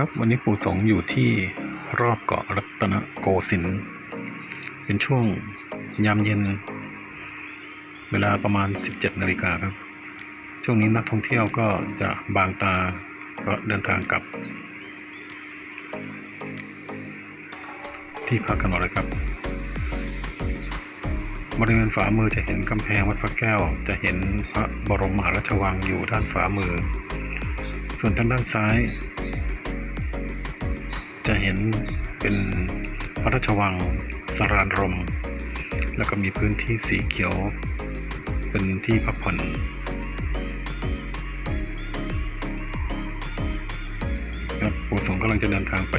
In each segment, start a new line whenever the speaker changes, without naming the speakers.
ครับ วันนี้ปู่สงอยู่ที่รอบเกาะรัตนโกสินทร์เป็นช่วงยามเย็น เวลาประมาณ 17นาฬิกาครับ ช่วงนี้นักท่องเที่ยวก็จะบางตาเพราะเดินทางกลับ ที่พักกันหมดเลยครับ บริเวณฝามือจะเห็นกำแพงวัดพระแก้ว จะเห็นพระบรมมหาราชวังอยู่ด้านฝามือ ส่วนทางด้านซ้าย เห็นเป็นพระราชวังสรานรม แล้วก็มีพื้นที่สีเขียว เป็นที่พักผ่อนครับปู่สงกำลังจะเดินทางไป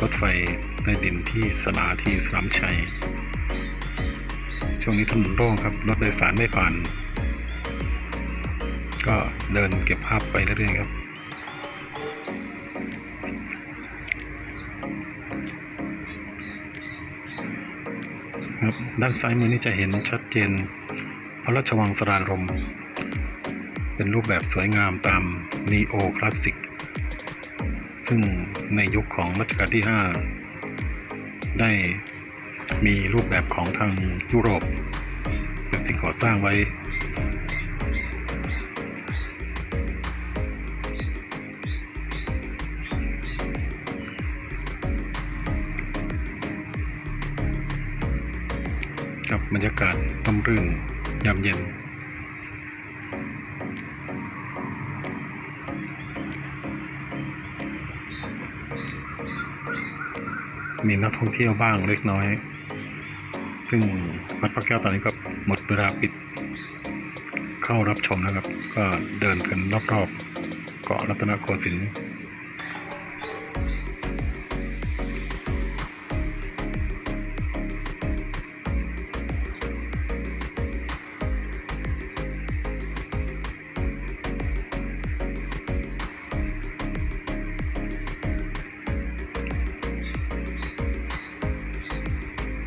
รถไฟใต้ดินที่สนาที่สนามชัย ช่วงนี้ถนนโล่งครับ รถโดยสารไม่ผ่าน ก็เดินเก็บภาพไปเรื่อยๆครับ ครับ ด้านซ้ายมือนี่จะเห็นชัดเจน พระราชวังสรานรม เป็นรูปแบบสวยงามตามนีโอคลาสสิก ซึ่งในยุคของรัชกาลที่ 5 ได้มีรูปแบบของทางยุโรปเป็นสิ่งก่อสร้างไว้ กับบรรยากาศร่มรื่นยามเย็น มีนักท่องเที่ยวบ้างเล็กน้อย ซึ่งวัดพระแก้วตอนนี้ก็หมดเวลาปิด เข้ารับชมนะครับ ก็เดินกันรอบๆเกาะรัตนโกสินทร์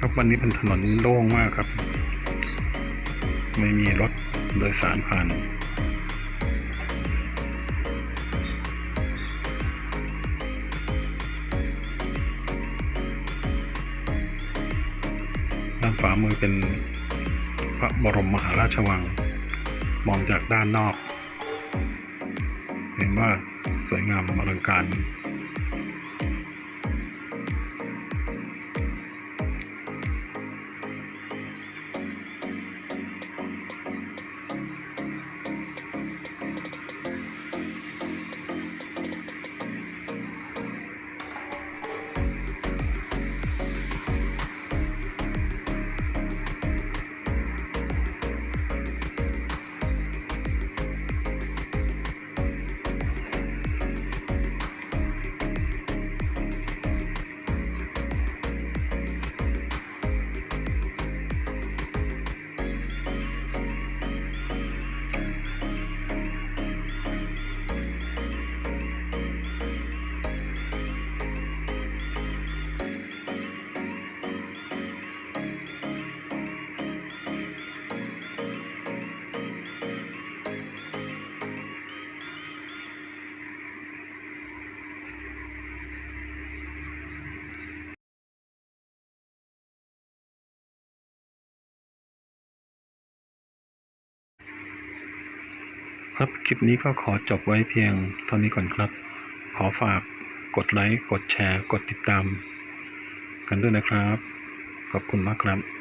ครับ วันนี้เป็นถนนโล่งมากครับ ไม่มีรถโดยสารผ่านด้านขวามือเป็นพระบรมมหาราชวัง มองจากด้านนอก เห็นว่าสวยงามอลังการ ครับ คลิปนี้ก็ขอจบไว้เพียงเท่านี้ก่อนครับ ขอฝากกดไลค์ กดแชร์ กดติดตาม กันด้วยนะครับ ขอบคุณมากครับ